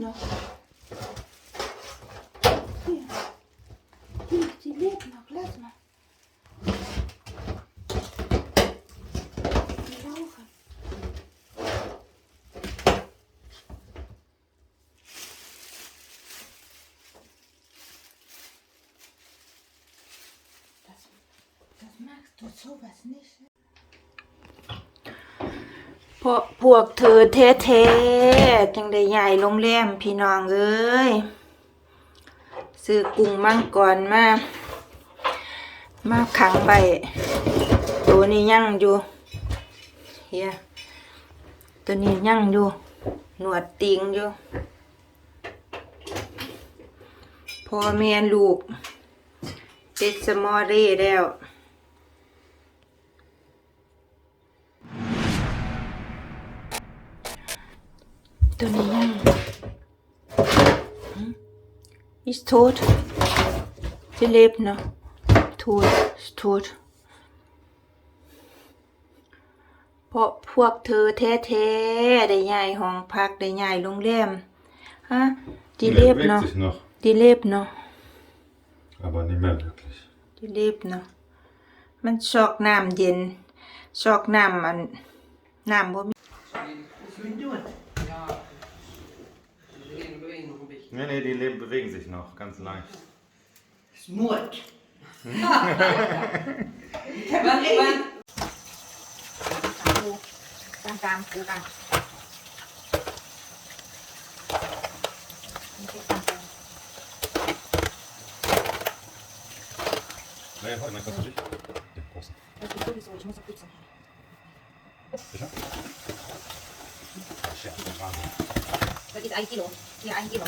noch. Hier. Die lebt noch. Lass mal. Die. Das, das magst du sowas nicht. พวกพวกเธอเท่ๆจังได้ใหญ่โรงแรมพี่น้องเอ้ยซื้อกุ้งมังกรมา มาขังใบตัวนี้ยั่งอยู่เฮียตัวนี้ยั่งอยู่ หนวดติงอยู่พอแม่ลูกติดสมอเร่แล้ว ist tot sie lebt noch tot ist tot เพราะพวกเธอแท้ๆได้ย้ายห้องพักได้ย้ายโรงแรมฮะ die Die lebt bewegt noch sich noch, die lebt noch aber nicht mehr wirklich. die lebt noch มันชอกน้ำเย็น ชอกน้ำมันน้ำบ่มี Nee, nee, die leben, bewegen sich noch, ganz leicht. Mord. Wann, wann? กลางกลางกูกลาง Nee, warte mal, kannst du dich? Den großen. Ich muss putzen. Sicher? Schärfe, Wahnsinn. Das ist ein Kilo. Hier ein Kilo.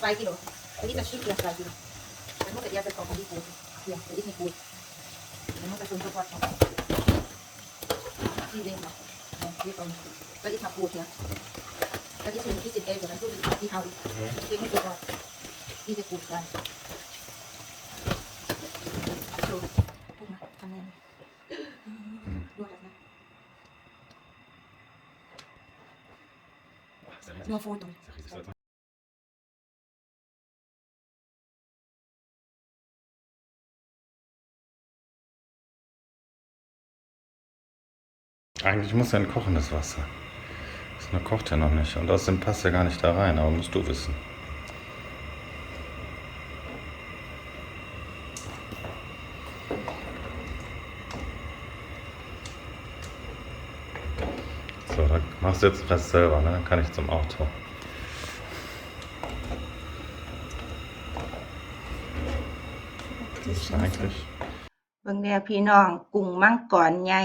Hier zwei Kilo. Das ist das Stück hier zwei Kilo. Dann muss er erst kaufen, die große. Hier, das ist nicht gut. Dann muss er schon sofort kaufen. Die sehen noch. Ja, hier kommt. Das ist noch gut, ja. Das ist schon ein bisschen älter, dann so wie die Haut. Deswegen muss sofort. Diese gut sein. So, guck mal, kann nehmen. Eigentlich muss ja ein kochendes Wasser. Das nur kocht ja noch nicht. Und außerdem passt ja gar nicht da rein, aber musst du wissen. So, dann machst du jetzt den Rest selber, ne? Dann kann ich zum Auto. Das ist eigentlich. เบิ่งแน่พี่น้องกุ้งมังกรใหญ่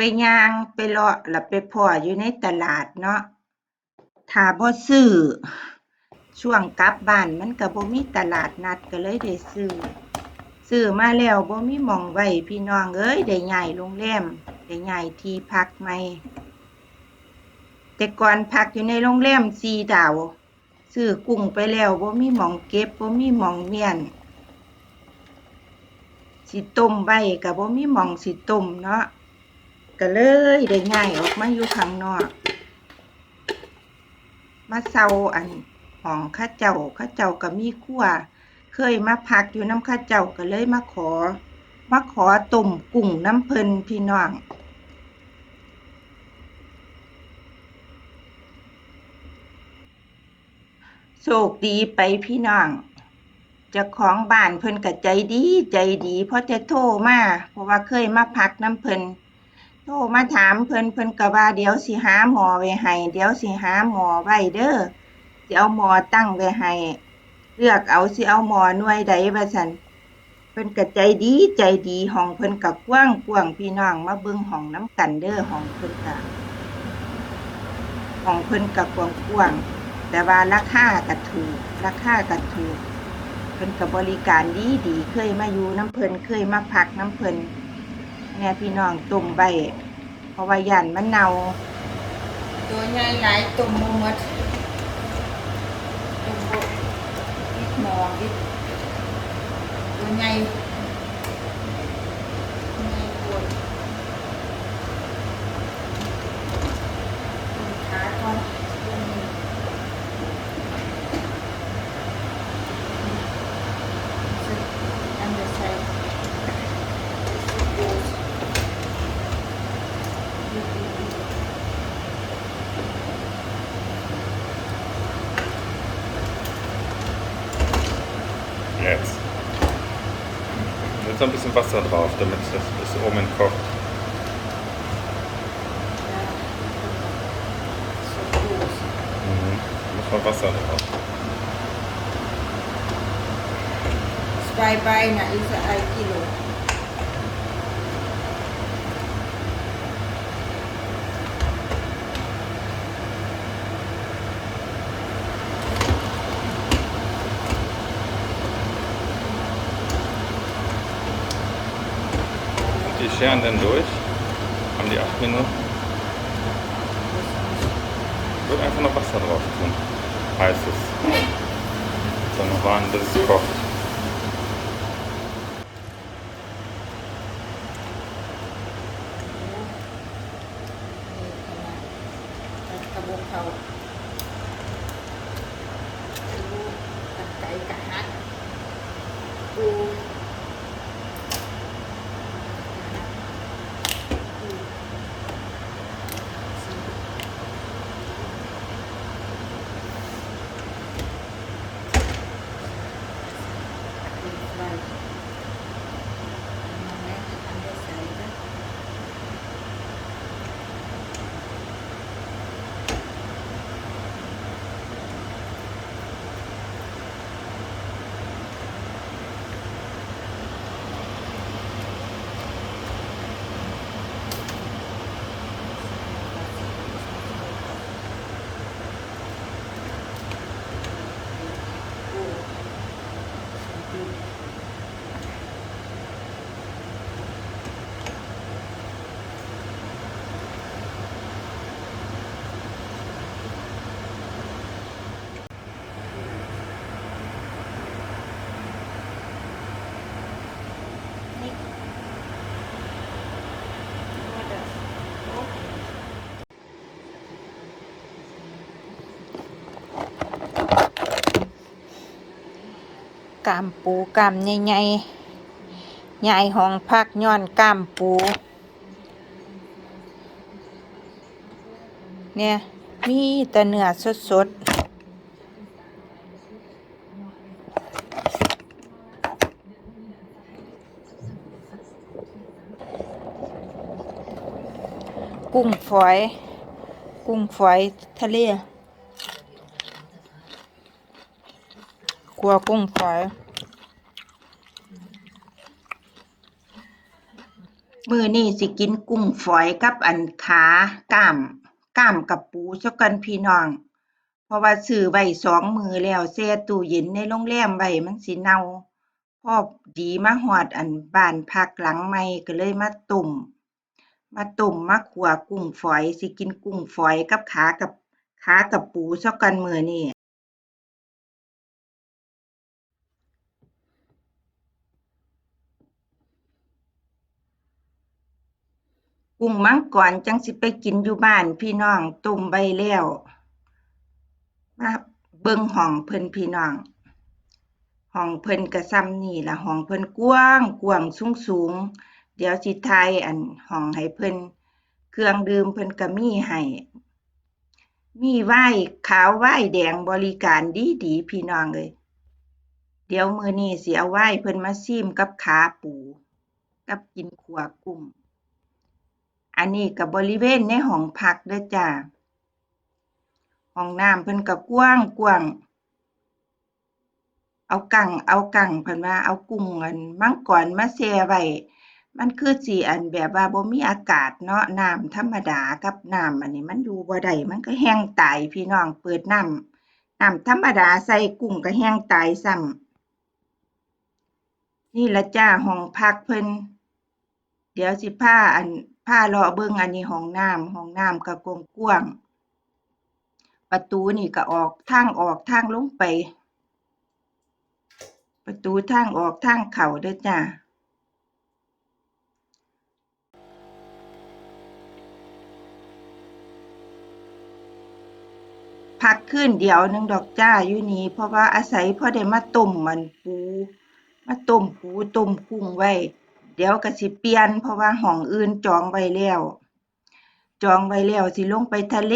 ไปย่างไปเลาะแล้วไปพ้ออยู่ในตลาดเนาะถ้าบ่ซื้อช่วงกลับบ้านมันก็บ่มีตลาดนัดก็เลยได้ซื้อซื้อมาแล้วบ่มีหม้องไว้พี่น้องเอ้ยได้ย้ายโรงแรมได้ย้ายที่พักใหม่แต่ก่อนพักอยู่ในโรงแรมสีดาวซื้อกุ้งไปแล้วบ่มีหม้องเก็บบ่มีหม้องเมียนสิต้มใบกับบ่มีหม่องสิต้มเนาะ ก็เลยได้ย้ายออกมาอยู่ข้างนอก มาเซาอันห้องข้าเจ้าข้าเจ้าก็มีครัวเคยมาพักอยู่น้ำข้าเจ้าก็เลยมาขอ มาขอต้มกุ้งน้ำเพลินพี่น้องโชคดีไปพี่น้องจ้าของบ้านเพิ่นก็ใจดีใจดีเพราะจะโทรมาเพราะว่าเคยมาพักน้ำเพิ่น โทรมาถามเพิ่นเพิ่นก็ว่าเดี๋ยวสิหาหมอไว้ให้เดี๋ยวสิหาหมอไว้เด้อสิเอาหมอตั้งไว้ให้เลือกเอาสิเอาหมอหน่วยใดว่าซั่นเพิ่นก็ใจดีใจดีห้องเพิ่นก็กว้างกว้างพี่น้องมาเบิ่งห้องน้ำกันเด้อห้องเพิ่นก็ห้องเพิ่นก็กว้างกว้างแต่ว่าราคาก็ถูกราคาก็ถูกเพิ่นก็บริการดีดีเคยมาอยู่น้ำเพิ่นเคยมาพักน้ำเพิ่น นี่ยพี่น้องตุ่มใบเพราะว่ายันมันเน่าตัวใหญ่หลายต้มบ่หมดตุ่มบ่อีกหมออีกตัวใหญ่ Jetzt. Jetzt noch ein bisschen Wasser drauf, damit das bis oben kocht. Mhm. Muss mal Wasser drauf. Zwei Beine ist ein Kilo. Scheren denn durch? Haben die acht Minuten? Ich würde einfach noch Wasser drauf tun. Heißes. Dann noch warten, bis es kocht. กามปูกามใหญ่ๆใหญ่ห้องพักย้อนกามปู เนี่ย มีแต่เนื้อสดๆกุ้งฝอย กุ้งฝอยทะเล กัวกุ้งฝอย มือนี่สิกินกุ้งฝอยกับอันขากล้ามกล้ามกับปูซะกันพี่น้อง เพราะว่าซื้อไว้สองมือแล้วแช่ตู้เย็นในโรงแรมไว้มันสิเน่าพอดีมาฮอดอันบ้านพักหลังใหม่ก็เลยมาต้มมาต้มมาคั่วกุ้งฝอย สิกินกุ้งฝอยกับขากับขากับปูซะกันมือนี้ กุ้งมังกรจังสิไปกินอยู่บ้านพี่น้องต้มไว้แล้วมาเบิ่งห้องเพิ่นพี่น้องห้องเพิ่นก็ส่ำนี่ละห้องเพิ่นกว้างกว้างสูงสูงเดี๋ยวสิถ่ายอันห้องให้เพิ่นเครื่องดื่มเพิ่นก็มีให้มีไหวน์ขาวไวน์แดงบริการดีดีพี่น้องเอ้ยเดี๋ยวมือนี้สิเอาไวน์เพิ่นมาชิมกับขาปู กับกินขัวกุ้ง อันนี้ก็บบริเวณในห้องพักเด้อจ้าห้องน้ำเพิ่นก็กว้างกว้าง เอากังเอากังเพิ่นว่าเอากุ้งอันมังกรมาแช่ไว้มันคือสิอันแบบว่าบ่มีอากาศเนาะน้ำธรรมดากับน้ำอันนี้มันอยู่บ่ได้มันก็แห้งตายพี่น้องเปิดน้ำน้ำธรรมดาใส่กุ้งก็แห้งตายซ้ำนี่ละจ้าห้องพักเพิ่น เดี๋ยวสิพาอันพาเลาะเบิ่งอันนี้ห้องน้ำห้องน้ำก็กว้างประตูนี่ก็ออกทางออกทางลงไป ประตูทางออกทางเข้าเด้อจ้าพักคืนเดี๋ยวนึงดอกจ้าอยู่นี่เพราะว่าอาศัยพอได้มาต้มมันปูมาต้มปูต้มกุ้งไว้ เดี๋ยวก็สิเปลี่ยนเพราะว่าห้องอื่นจองไว้แล้ว จองไว้แล้วสิลงไปทะเล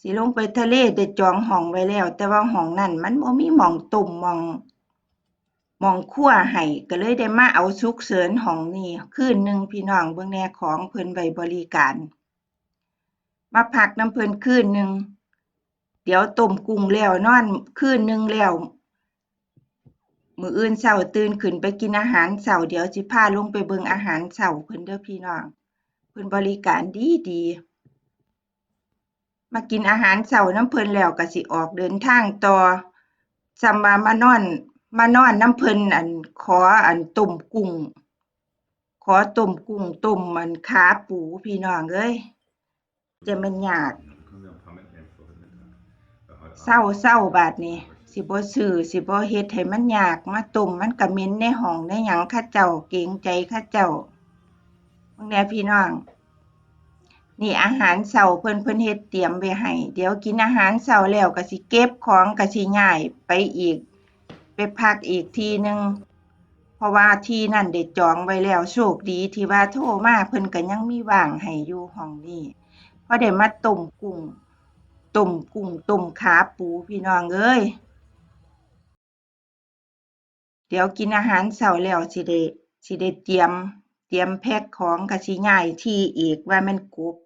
สิลงไปทะเลได้จองห้องไว้แล้ว แต่ว่าห้องนั้นมันบ่มีหม้องต้มหม้องหม้องครัวให้ก็เลยได้มาเอาฉุกเฉินห้องนี้คืนหนึ่งพี่น้องเบิ่งแน่ของเพิ่นไว้บริการ มาพักน้ำเพิ่นคืนหนึ่งเดี๋ยวต้มกุ้งแล้วนอนคืนหนึ่งแล้ว มื้ออื่นเช้าตื่นขึ้นไปกินอาหารเช้าเดี๋ยวสิพาลงไปเบิ่งอาหารเช้าเพิ่นเด้อพี่น้องเพิ่นบริการดีดีมากินอาหารเช้าน้ำเพิ่นแล้วก็สิออกเดินทางต่อจำว่ามานอน มานอนน้ำเพิ่นอันขออันต้มกุ้งขอต้มกุ้งต้มอันขาปูพี่น้องเอ้ยจะม่นยากเศร้าเศร้าบาดนี้ สิบ่ซื้อสิบ่เฮ็ดให้มันยากมาต้มมันก็เหม็นในห้องในหยังเขาเจ้าเกรงใจเขาเจ้าพวกแน่พี่น้อง นี่อาหารเช้าเพิ่นเพิ่นเฮ็ดเตรียมไว้ให้เดี๋ยวกินอาหารเช้าแล้วก็สิเก็บของก็สิย้ายไปอีก ไปพักอีกทีหนึงเพราะว่าที่นั่นได้จองไว้แล้วโชคดีที่ว่าโทรมาเพิ่นก็ยังมีว่างให้อยู่ห้องนี้พอได้มาต้มกุ้งต้มกุ้งต้มขาปูพี่น้องเอ้ย เดี๋ยวกินอาหารเสาร์แล้วสิได้สิได้เตรียม เตรียมแพ็คของก็สิย้ายที่อีกว่าแม่นกบ